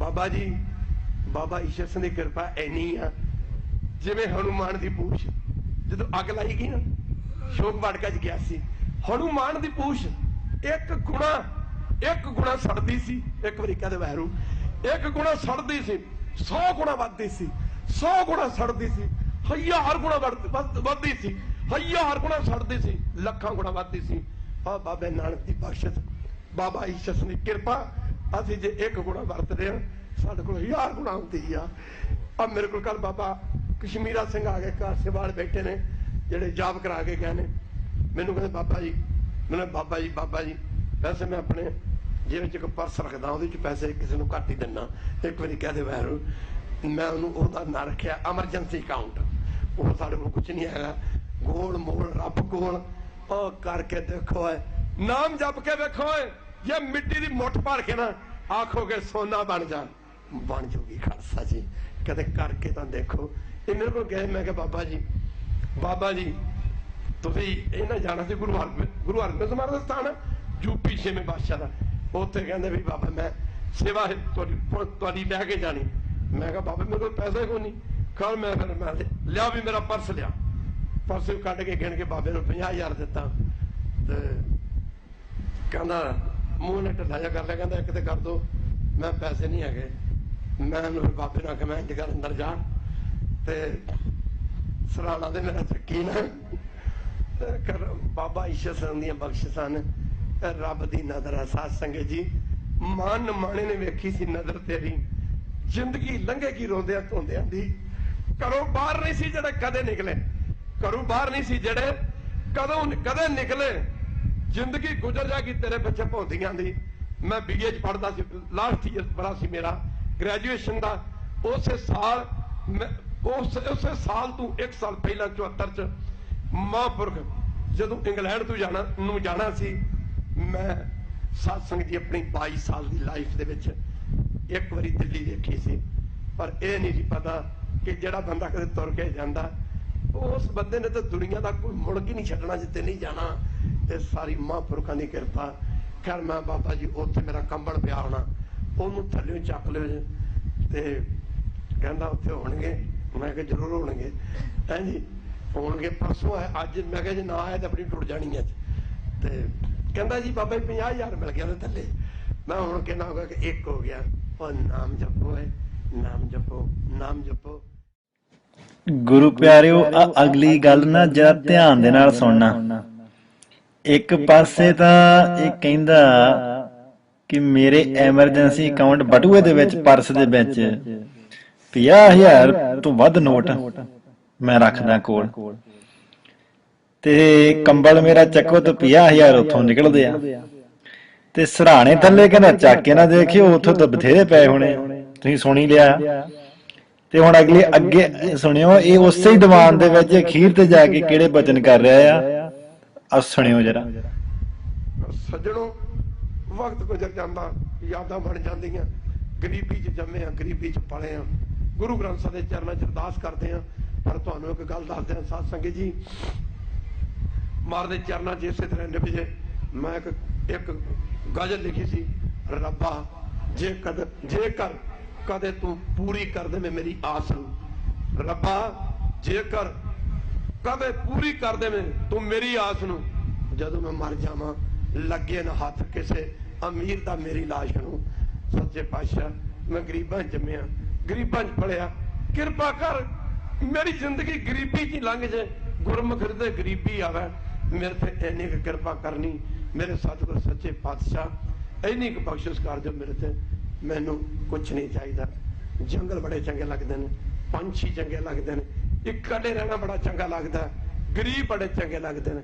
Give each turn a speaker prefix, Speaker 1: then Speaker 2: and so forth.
Speaker 1: ਬਾਬਾ ਜੀ, ਬਾਬਾ ਈਸ਼ਰ ਸਿੰਘ ਦੀ ਕਿਰਪਾ ਐਨੀ ਆ, ਜਿਵੇਂ ਹਨੂਮਾਨ ਦੀ ਪੂਛ, ਜਦੋਂ ਅੱਗ ਲਾਈ ਗਈ ਨਾ, ਸ਼ੋਕ ਬਾੜਕਾ ਚ ਗਿਆ ਸੀ। ਹਨੂਮਾਨ ਦੀ ਪੂਛ, ਇੱਕ ਗੁਣਾ ਇੱਕ ਗੁਣਾ ਸੜਦੀ ਸੀ, ਇੱਕ ਵਾਰੀ ਕਹਦੇ ਵੈਰੂ, ਇੱਕ ਗੁਣਾ ਸੜਦੀ ਸੀ 100 ਗੁਣਾ ਵੱਧਦੀ ਸੀ 100 ਗੁਣਾ ਸੜਦੀ ਸੀ, ਹਜ਼ਾਰ ਗੁਣਾ ਵੱਧਦੀ ਸੀ, ਹਜ਼ਾਰ ਗੁਣਾ ਸੜਦੀ ਸੀ, ਲੱਖਾਂ ਗੁਣਾ ਵੱਧਦੀ ਸੀ। ਆ ਬਾਬੇ ਨਾਨਕ ਦੀ ਬਖਸ਼ਿਸ਼, ਬਾਬਾ ਈਸ਼ਰ ਸਿੰਘ ਦੀ ਕਿਰਪਾ ਅਸੀਂ ਜੇ ਇੱਕ ਗੁਣਾ ਵਰਤਦੇ ਹਾਂ, ਸਾਡੇ ਕੋਲ ਹਜ਼ਾਰ ਗੁਣਾ ਹੁੰਦੀ ਆ। ਆ ਮੇਰੇ ਕੋਲ ਕੱਲ ਬਾਬਾ ਕਸ਼ਮੀਰਾ ਸਿੰਘ ਆ ਗਏ, ਘਰ ਸੇਵਾਲ ਬੈਠੇ ਨੇ, ਜਿਹੜੇ ਜਾਬ ਕਰਾ ਕੇ ਗਏ ਨੇ। ਮੈਨੂੰ ਕਹਿੰਦੇ, ਬਾਬਾ ਜੀ ਮੈਨੂੰ ਬਾਬਾ ਜੀ ਬਾਬਾ ਜੀ, ਵੈਸੇ ਮੈਂ ਆਪਣੇ ਜੇਬ 'ਚ ਇੱਕ ਪਰਸ ਰੱਖਦਾ, ਉਹਦੇ 'ਚ ਪੈਸੇ ਕਿਸੇ ਨੂੰ ਘੱਟ ਹੀ ਦਿੰਨਾ ਇੱਕ ਵਾਰੀ ਕਹਦੇ ਵੈਰੂ, ਮੈਂ ਉਹਨੂੰ ਉਹਦਾ ਨਾਂ ਰੱਖਿਆ ਐਮਰਜੈਂਸੀ ਅਕਾਊਂਟ ਉਹ ਸਾਡੇ ਕੋਲ ਕੁਝ ਨਹੀਂ ਹੈਗਾ। ਗੋਲ ਮੋਲ, ਰੱਬ ਕੋਲ। ਉਹ ਕਰਕੇ ਦੇਖੋ ਨਾਮ ਜਪ ਕੇ ਵੇਖੋ ਏ ਮਿੱਟੀ ਦੀ ਮੁੱਠ ਭਰ ਕੇ ਨਾ ਆਖੋਗੇ ਸੋਨਾ ਬਣ ਜਾ ਬਣ ਜੂਗੀ ਖਾਲਸਾ ਜੀ। ਕਦੇ ਕਰਕੇ ਤਾਂ ਦੇਖੋ। ਇਹ ਕੋਲ ਗਏ, ਮੈਂ ਕਿਹਾ, ਬਾਬਾ ਜੀ ਬਾਬਾ ਜੀ, ਤੁਸੀਂ ਇਹਨਾਂ ਜਾਣਾ ਸੀ ਗੁਰੂ ਹਰਗੋਬਿੰਦ ਗੁਰੂ ਹਰਗੋਬਿੰਦ ਸਾਹਿਬ ਦਾ ਸਥਾਨ ਯੂਪੀ ਛੇਵੇਂ ਬਾਦਸ਼ਾਹ ਦਾ। ਉੱਥੇ ਕਹਿੰਦੇ ਵੀ, ਬਾਬਾ, ਮੈਂ ਸੇਵਾ ਤੁਹਾਡੀ ਤੁਹਾਡੀ ਲੈ ਕੇ ਜਾਣੀ। ਮੈਂ ਕਿਹਾ, ਬਾਬਾ, ਮੇਰੇ ਕੋਲ ਪੈਸੇ ਕੋਈ ਨਹੀਂ। ਕੱਲ ਮੈਂ ਫਿਰ ਮੈਂ ਲਿਆ ਵੀ ਮੇਰਾ ਪਰਸ ਲਿਆ। ਪਰਸ ਕੱਢ ਕੇ ਗਿਣ ਕੇ ਬਾਬੇ ਨੂੰ 50000 ਦਿੱਤਾ। ਤੇ ਕਹਿੰਦਾ ਮੂੰਹ ਨੇ ਢਿੱਲਾ ਜਿਹਾ ਕਰ ਲਿਆ, ਕਹਿੰਦਾ ਇੱਕ ਤੇ ਕਰ ਦੋ, ਮੈਂ ਪੈਸੇ ਨਹੀਂ ਹੈਗੇ। ਮੈਂ ਉਹਨੂੰ ਬਾਬੇ ਨੂੰ ਆਖਿਆ ਇੰਜ ਕਰ ਅੰਦਰ ਜਾ। ਤੇ ਸਰਾਣਾ ਦੇ ਮੇਰਾ ਚੱਕੀ ਨਾ ਕਰ ਬਾਬਾ ਈਸ਼ਰ ਸਿੰਘ ਦੀਆਂ ਬਖਸ਼ਿਸ਼ਾਂ ਨੇ ਰੱਬ ਦੀ ਨਜ਼ਰ ਹੈ, ਸਾਧ ਸੰਗਤ ਜੀ, ਮਨ ਮਾਣੇ ਨੇ ਵੇਖੀ ਸੀ ਨਜ਼ਰ ਤੇਰੀ। ਜ਼ਿੰਦਗੀ ਲੰਘੇਗੀ ਰੋਂਦਿਆਂ ਧੋਂਦਿਆਂ ਦੀ। ਘਰੋਂ ਬਾਹਰ ਨਹੀਂ ਸੀ ਜਿਹੜੇ ਕਦੇ ਨਿਕਲੇ, ਘਰੋਂ ਬਾਹਰ ਨਹੀਂ ਸੀ ਜਿਹੜੇ ਕਦੋਂ, ਕਦੇ ਨਿਕਲੇ। ਜ਼ਿੰਦਗੀ ਗੁਜ਼ਰ ਜਾਗੀ ਤੇਰੇ ਪਿੱਛੇ ਭੌਂਦੀਆਂ ਦੀ। ਮੈਂ ਬੀਏ ਚ ਪੜਦਾ ਸੀ ਲਾਸਟ ਈਅਰ ਬੜਾ ਸੀ ਮੇਰਾ। ਗ੍ਰੈਜੂਏਸ਼ਨ ਦਾ ਉਸੇ ਸਾਲ ਉਸ, ਉਸੇ ਸਾਲ ਤੋਂ 1 ਸਾਲ ਪਹਿਲਾਂ 74 ਚ ਮਹਾਂਪੁਰਖ ਜਦੋਂ ਇੰਗਲੈਂਡ ਤੋਂ ਜਾਣਾ, ਨੂੰ ਜਾਣਾ ਸੀ, ਮੈਂ satsang ਦੀ ਆਪਣੀ 22 ਸਾਲ ਦੀ ਲਾਈਫ ਦੇ ਵਿੱਚ ਇੱਕ ਵਾਰੀ ਦਿੱਲੀ ਦੇਖੀ ਸੀ। ਪਰ ਇਹ ਨਹੀਂ ਸੀ ਪਤਾ ਕਿ ਜਿਹੜਾ ਬੰਦਾ ਕਦੇ ਤੁਰ ਕੇ ਜਾਂਦਾ, ਉਸ ਬੰਦੇ ਨੇ ਤਾਂ ਦੁਨੀਆ ਦਾ ਕੋਈ ਮੁੜ ਕੇ ਨਹੀਂ ਛੱਡਣਾ ਜਿੱਤੇ ਨਹੀਂ ਜਾਣਾ। ਤੇ ਸਾਰੀ ਮਹਾਂਪੁਰਖਾਂ ਦੀ ਕਿਰਪਾ ਖੈਰ ਮੈਂ ਬਾਬਾ ਜੀ ਉੱਥੇ ਮੇਰਾ ਕੰਬਲ ਪਿਆ ਹੋਣਾ ਉਹਨੂੰ ਥੱਲੇ ਚੱਕ ਲਿਓ ਜੀ ਤੇ ਕਹਿੰਦਾ ਉੱਥੇ ਹੋਣਗੇ ਮੈਂ ਕਿਹਾ ਜ਼ਰੂਰ ਹੋਣਗੇ। ਹਾਂਜੀ ਹੋਣਗੇ ਪਰਸੋਂ ਹੈ ਅੱਜ ਮੈਂ ਕਿਹਾ ਜੇ ਨਾ ਆਇਆ ਤਾਂ ਆਪਣੀ ਟੁੱਟ ਜਾਣੀ ਅੱਜ ਤੇ ਕਹਿੰਦਾ ਜੀ ਬਾਬਾ ਜੀ 50000 ਮਿਲ ਗਿਆ ਉਹਦੇ ਥੱਲੇ। ਮੈਂ ਹੁਣ ਕਿੰਨਾ ਹੋ ਗਿਆ ਕਿ ਇੱਕ ਹੋ ਗਿਆ। ਉਹ ਨਾਮ ਜਪੋ ਹੈ ਨਾਮ ਜਪੋ ਨਾਮ ਜਪੋ।
Speaker 2: ਗੁਰੂ ਪਿਆਰਿਓ ਆ ਅਗਲੀ ਗੱਲ ਨਾ ਜਰਾ ਧਿਆਨ ਦੇ ਨਾਲ ਸੁਣਨਾ। ਇੱਕ ਪਾਸੇ ਤਾਂ ਇਹ ਕਹਿੰਦਾ ਕਿ ਮੇਰੇ ਐਮਰਜੈਂਸੀ ਅਕਾਊਂਟ ਬਟੂਏ ਦੇ ਵਿੱਚ, ਪਰਸ ਦੇ ਵਿੱਚ 50000 ਤੋਂ ਵੱਧ ਨੋਟ ਮੈਂ ਰੱਖਦਾ ਕੋਲ। ਤੇ ਕੰਬਲ ਮੇਰਾ ਚੱਕੋ ਤੇ 50000 ਉੱਥੋਂ ਨਿਕਲਦੇ ਆ। ਤੇ ਸਰਾਣੇ ਥੱਲੇ ਕਹਿੰਦਾ, ਚੱਕ ਕੇ ਨਾ ਦੇਖਿਓ, ਉੱਥੋਂ ਤਾਂ ਬਥੇਰੇ ਪਏ ਹੋਣੇ। ਤੁਸੀਂ ਸੁਣੀ ਲਿਆ। ਤੇ ਹੁਣ ਅਗਲੇ ਅੱਗੇ ਸੁਣਿਓ, ਇਹ ਉਸੇ ਹੀ ਦੀਵਾਨ ਦੇ ਵਿੱਚ ਅਖੀਰ ਤੇ ਜਾ ਕੇ ਕਿਹੜੇ ਬਚਨ ਕਰ ਰਿਹਾ ਆ? ਆ ਸੁਣਿਓ ਜਰਾ।
Speaker 1: ਸੱਜਣੋ, ਵਕਤ ਗੁਜ਼ਰ ਜਾਂਦਾ, ਯਾਦਾਂ ਬਣ ਜਾਂਦੀਆਂ। ਗਰੀਬੀ 'ਚ ਜੰਮੇ ਆ, ਗਰੀਬੀ 'ਚ ਪਲੇ ਆ। ਗੁਰੂ ਗ੍ਰੰਥ ਸਾਹਿਬ ਦੇ ਚਰਨਾਂ 'ਚ ਅਰਦਾਸ ਕਰਦੇ ਆ। ਪਰ ਤੁਹਾਨੂੰ ਇੱਕ ਗੱਲ ਦੱਸਦੇ ਆ, ਸਾਧ ਸੰਗਤ ਜੀ ਮਾਰਦੇ ਚਰਨਾਂ 'ਚ ਇਸੇ ਤਰ੍ਹਾਂ ਨਿਭਜੇ ਮੈਂ ਇੱਕ ਇੱਕ ਗਜ਼ਲ ਲਿਖੀ ਸੀ, ਰੱਬਾ, ਜੇ ਕਦ ਜੇਕਰ ਕਦੇ ਤੂੰ ਪੂਰੀ ਕਰ ਦੇਵੇਂ ਮੇਰੀ ਆਸ ਨੂੰ। ਰੱਬਾ ਜੇਕਰ ਕਦੇ ਪੂਰੀ ਕਰ ਦੇਵੇਂ ਤੂੰ ਮੇਰੀ ਆਸ ਨੂੰ। ਜਦੋਂ ਮੈਂ ਮਰ ਜਾਵਾਂ, ਲੱਗੇ ਨਾ ਹੱਥ ਕਿਸੇ ਅਮੀਰ ਦਾ ਮੇਰੀ ਲਾਸ਼ ਨੂੰ। ਸੱਚੇ ਪਾਤਸ਼ਾਹ, ਮੈਂ ਗਰੀਬਾਂ 'ਚ ਜੰਮਿਆ, ਗਰੀਬਾਂ 'ਚ ਪੜਿਆ ਕਿਰਪਾ ਕਰ, ਮੇਰੀ ਜ਼ਿੰਦਗੀ ਗਰੀਬੀ 'ਚ ਲੰਘ ਜੇ ਗੁਰਮੁਖ ਹਿਰਦੇ ਗਰੀਬੀ ਆਵੇ। ਮੇਰੇ ਤੇ ਇੰਨੀ ਕੁ ਕਿਰਪਾ ਕਰਨੀ, ਮੇਰੇ ਸਤਿਗੁਰ ਸੱਚੇ ਪਾਤਸ਼ਾਹ, ਇੰਨੀ ਕੁ ਬਖਸ਼ਿਸ਼ ਕਰ ਦਿਓ ਮੇਰੇ ਤੇ। ਮੈਨੂੰ ਕੁਝ ਨਹੀਂ ਚਾਹੀਦਾ। ਜੰਗਲ ਬੜੇ ਚੰਗੇ ਲੱਗਦੇ ਨੇ, ਪੰਛੀ ਚੰਗੇ ਲੱਗਦੇ ਨੇ। ਇਕੱਲੇ ਰਹਿਣਾ ਬੜਾ ਚੰਗਾ ਲੱਗਦਾ ਗਰੀਬ ਬੜੇ ਚੰਗੇ ਲੱਗਦੇ ਨੇ।